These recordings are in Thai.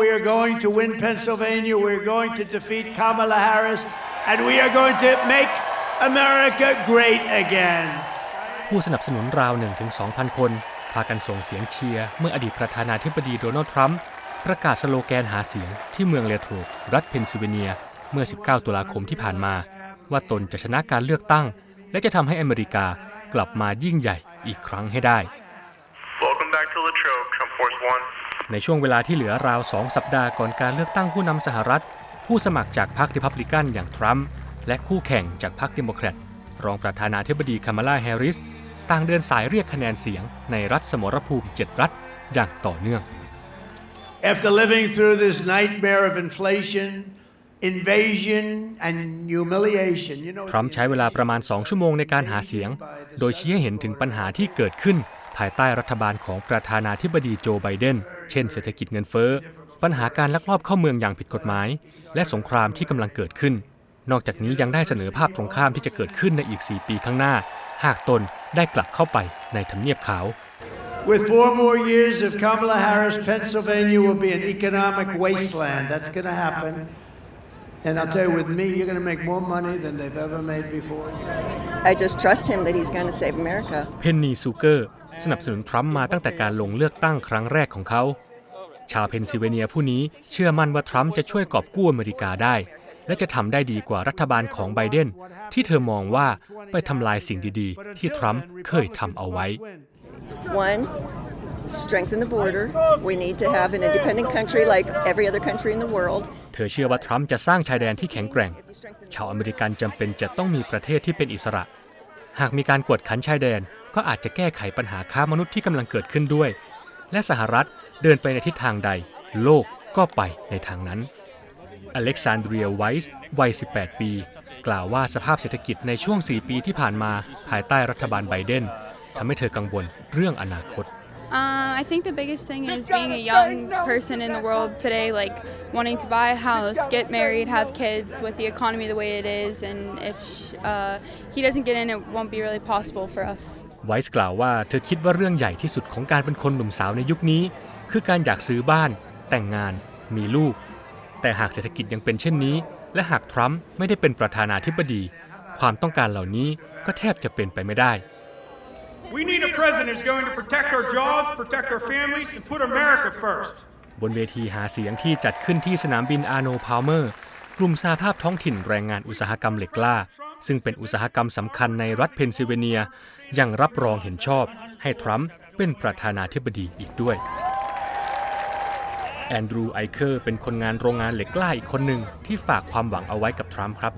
we are going to win Pennsylvania. We're going to defeat Kamala Harris. And we are going to make America great again. ผู้สนับสนุนราว 1-2,000 คน พากันส่งเสียงเชียร์เมื่ออดีตประธานาธิบดีโดนัลด์ทรัมป์ประกาศสโลแกนหาเสียงที่เมืองเลโทรรัฐเพนซิลเวเนีย เมื่อ 19 ตุลาคมที่ผ่านมา ว่าตนจะชนะการเลือกตั้ง และจะทำให้อเมริกากลับมายิ่งใหญ่อีกครั้งให้ได้ Welcome back to Latrobe, Trump Force One. ในช่วงเวลาที่เหลือราว 2 สัปดาห์ก่อนการเลือกตั้งผู้นำสหรัฐ ผู้สมัครจากพรรคริพับลิกันอย่างทรัมป์และคู่แข่งจากพรรคเดโมแครตรองประธานาธิบดีคามาลาแฮร์ริส ต่างเดินสายเรียกคะแนนเสียงในรัฐสมรภูมิ 7 รัฐอย่างต่อเนื่อง After living through this nightmare of inflation, invasion, and humiliation, you know. ทรัมป์ใช้เวลาประมาณ 2 ชั่วโมงในการหาเสียง โดยชี้ให้เห็นถึงปัญหาที่เกิดขึ้น ภายใต้รัฐบาลของประธานาธิบดีโจไบเดน เช่นเศรษฐกิจเงินเฟ้อ ปัญหาการลักลอบเข้าเมืองอย่างผิดกฎหมาย และสงครามที่กำลังเกิดขึ้น นอกจากนี้ยังได้เสนอภาพตรงข้ามที่จะเกิดขึ้นในอีก 4 ปีข้างหน้า หากตนได้กลับเข้าไปในทำเนียบขาว With four more years of Kamala Harris, Pennsylvania will be an economic wasteland. That's going to happen. And I'll tell you, with me, you're going to make more money than they've ever made before. I just trust him that he's going to save America. เพนนีซูเกอร์ สนับสนุนทรัมป์มาตั้งแต่การลงเลือกตั้งครั้งแรกของเขา ชาวเพนซิลเวเนียผู้นี้เชื่อมั่นว่าทรัมป์จะช่วยกอบกู้อเมริกาได้ และจะทำได้ดีกว่ารัฐบาลของไบเดน ที่เธอมองว่าไปทำลายสิ่งดีๆ ที่ทรัมป์เคยทำเอาไว้ One, strengthen the border. We need to have an independent country like every other country in the world. เธอเชื่อว่าทรัมป์จะสร้างชายแดนที่แข็งแกร่ง ชาวอเมริกันจำเป็นจะต้องมีประเทศที่เป็นอิสระ หากมีการกวดขันชายแดน ก็อาจจะแก้ไขปัญหาค้ามนุษย์ที่กำลังเกิดขึ้นด้วย และสหรัฐเดินไปในทิศทางใด โลกก็ไปในทางนั้น อเล็กซานเดรียไวส์วัย 18 ปี กล่าวว่าสภาพเศรษฐกิจในช่วง 4 ปีที่ผ่านมาภายใต้รัฐบาลไบเดนทำให้เธอกังวลเรื่องอนาคต Uh, I think the biggest thing is being a young person in the world today, like wanting to buy a house, get married, have kids with the economy the way it is, and if sh- uh, he doesn't get in, it won't be really possible for us. ไวส์กล่าวว่าเธอคิดว่าเรื่องใหญ่ที่สุดของการเป็นคนหนุ่มสาวในยุคนี้ คือการอยากซื้อบ้าน แต่งงาน มีลูก แต่หากเศรษฐกิจยังเป็นเช่นนี้ และหากทรัมป์ไม่ได้เป็นประธานาธิบดี ความต้องการเหล่านี้ก็แทบจะเป็นไปไม่ได้ We need a president who's going to protect our jobs, protect our families, and put America first. บนเวทีหาเสียงที่จัดขึ้นที่สนามบินอาโนพาวเมอร์ กลุ่มสาภาพท้องถิ่นแรงงานอุตสาหกรรมเหล็กกล้าซึ่งเป็นอุตสาหกรรมสำคัญในรัฐเพนซิลเวเนีย ยังรับรองเห็นชอบ ให้ทรัมป์เป็นประธานาธิบดีอีกด้วย แอนดรูไอเคอร์เป็นคนงานโรงงานเหล็กกล้าอีกคนหนึ่งที่ฝากความหวังเอาไว้กับทรัมป์ครับ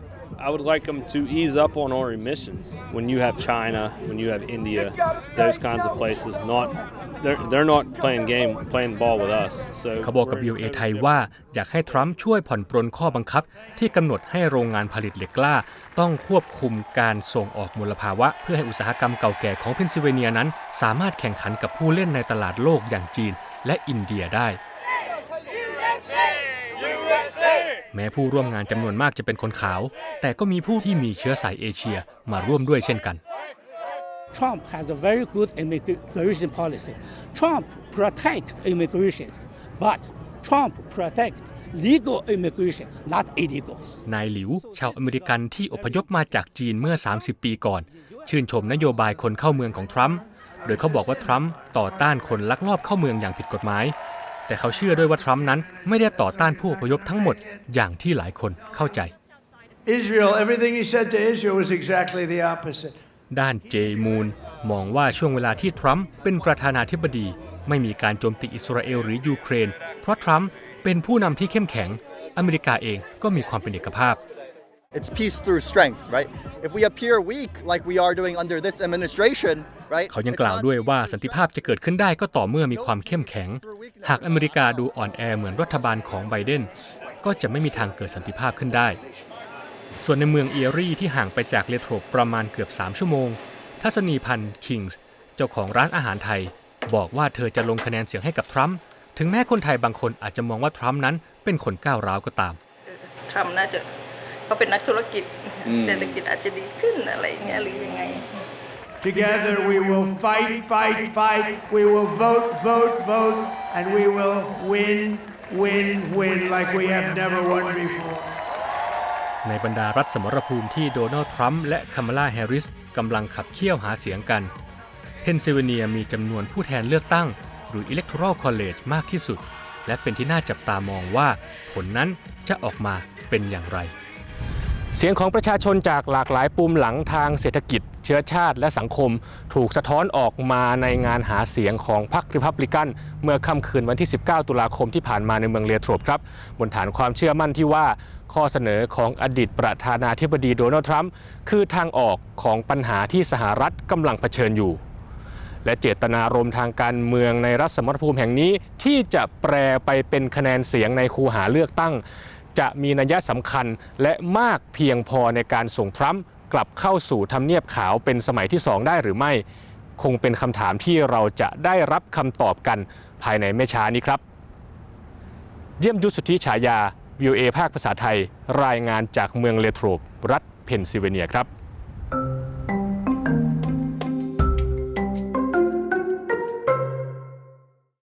I would like them to ease up on our emissions. When you have China, when you have India, those kinds of places, not they're they're not playing game, playing ball with us. So เขาบอกกับ we're in VOA totally ไทยว่าอยากให้ทรัมป์ช่วยผ่อนปรนข้อบังคับ ที่กำหนดให้โรงงานผลิตเหล็กกล้า ต้องควบคุมการส่งออกมลภาวะ เพื่อให้อุตสาหกรรมเก่าแก่ของเพนซิลเวเนียนั้น สามารถแข่งขันกับผู้เล่นในตลาดโลกอย่างจีนและอินเดียได้ แม้ผู้ร่วมงานจำนวนมากจะเป็นคนขาว แต่ก็มีผู้ที่มีเชื้อสายเอเชียมาร่วมด้วยเช่นกัน Trump has a very good immigration policy. Trump protect immigrations, but Trump protect legal immigration, not illegals. นายหลิว ชาวอเมริกันที่อพยพมาจากจีนเมื่อ 30 ปีก่อน ชื่นชมนโยบายคนเข้าเมืองของทรัมป์ โดยเขาบอกว่าทรัมป์ต่อต้านคนลักลอบเข้าเมืองอย่างผิดกฎหมาย แต่เขาเชื่อด้วยว่าทรัมป์นั้นไม่ได้ต่อต้านผู้อพยพทั้งหมดอย่างที่หลายคนเข้าใจ Israel, everything he said to Israel was exactly the opposite. ด้านเจมูนมองว่าช่วงเวลาที่ทรัมป์เป็นประธานาธิบดี ไม่มีการโจมตีอิสราเอลหรือยูเครน เพราะทรัมป์เป็นผู้นำที่เข้มแข็ง อเมริกาเองก็มีความเป็นเอกภาพ It's peace through strength, right? If we appear weak like we are doing under this administration, right? เขายัง it's กล่าว not ด้วย peace ว่า through สันติภาพจะเกิดขึ้นได้ก็ต่อเมื่อมีความเข้มแข็ง หากอเมริกาดูอ่อนแอเหมือนรัฐบาลของไบเดน ก็จะไม่มีทางเกิดสันติภาพขึ้นได้ ส่วนในเมืองเอียรี่ที่ห่างไปจากเลโทรประมาณเกือบ 3 ชั่วโมง ทัศนีพันธ์คิงส์เจ้าของร้านอาหารไทย บอกว่าเธอจะลงคะแนนเสียงให้กับทรัมป์ถึงแม้คนไทยบางคนอาจจะมองว่าทรัมป์นั้นเป็นคนก้าวร้าวก็ตามทรัมป์น่าจะเขาเป็นนักธุรกิจเศรษฐกิจอาจจะดีขึ้นอะไรอย่างเงี้ยหรือยังไง Together we will fight, fight, fight. We will vote, vote, vote, and we will win win, win like we have never won before. ในบรรดารัฐสมรภูมิที่โดนัลด์ทรัมป์และคามาลาแฮร์ริสกำลังขับเคี่ยวหาเสียงกัน เพนซิลเวเนียมีจำนวนผู้แทนเลือกตั้ง หรือ Electoral College มากที่สุด และเป็นที่น่าจับตามองว่า ผลนั้นจะออกมาเป็นอย่างไร เสียงของประชาชนจากหลากหลายปุ่มหลังทางเศรษฐกิจ เชื้อชาติและสังคม ถูกสะท้อนออกมาในงานหาเสียงของพรรคริพับลิกัน เมื่อค่ำคืนวันที่ 19 ตุลาคมที่ผ่านมาในเมืองเลียโทรปครับบนฐานความเชื่อมั่นที่ว่า ข้อเสนอของอดีตประธานาธิบดีโดนัลด์ทรัมป์คือทางออกของปัญหาที่สหรัฐกำลังเผชิญอยู่ และเจตนารมณ์ทางการเมืองในรัฐสมรภูมิแห่งนี้ที่จะแปรไปเป็นคะแนนเสียงในคูหาเลือกตั้ง จะมีนัยสำคัญและมากเพียงพอในการส่งทรัมป์กลับเข้าสู่ทำเนียบขาวเป็นสมัยที่สองได้หรือไม่ คงเป็นคำถามที่เราจะได้รับคำตอบกันภายในไม่ช้านี้ครับ เยี่ยมยุทธสุทธิฉายา VOA ภาคภาษาไทย รายงานจากเมืองเลโทรปรัฐเพนซิลเวเนียครับ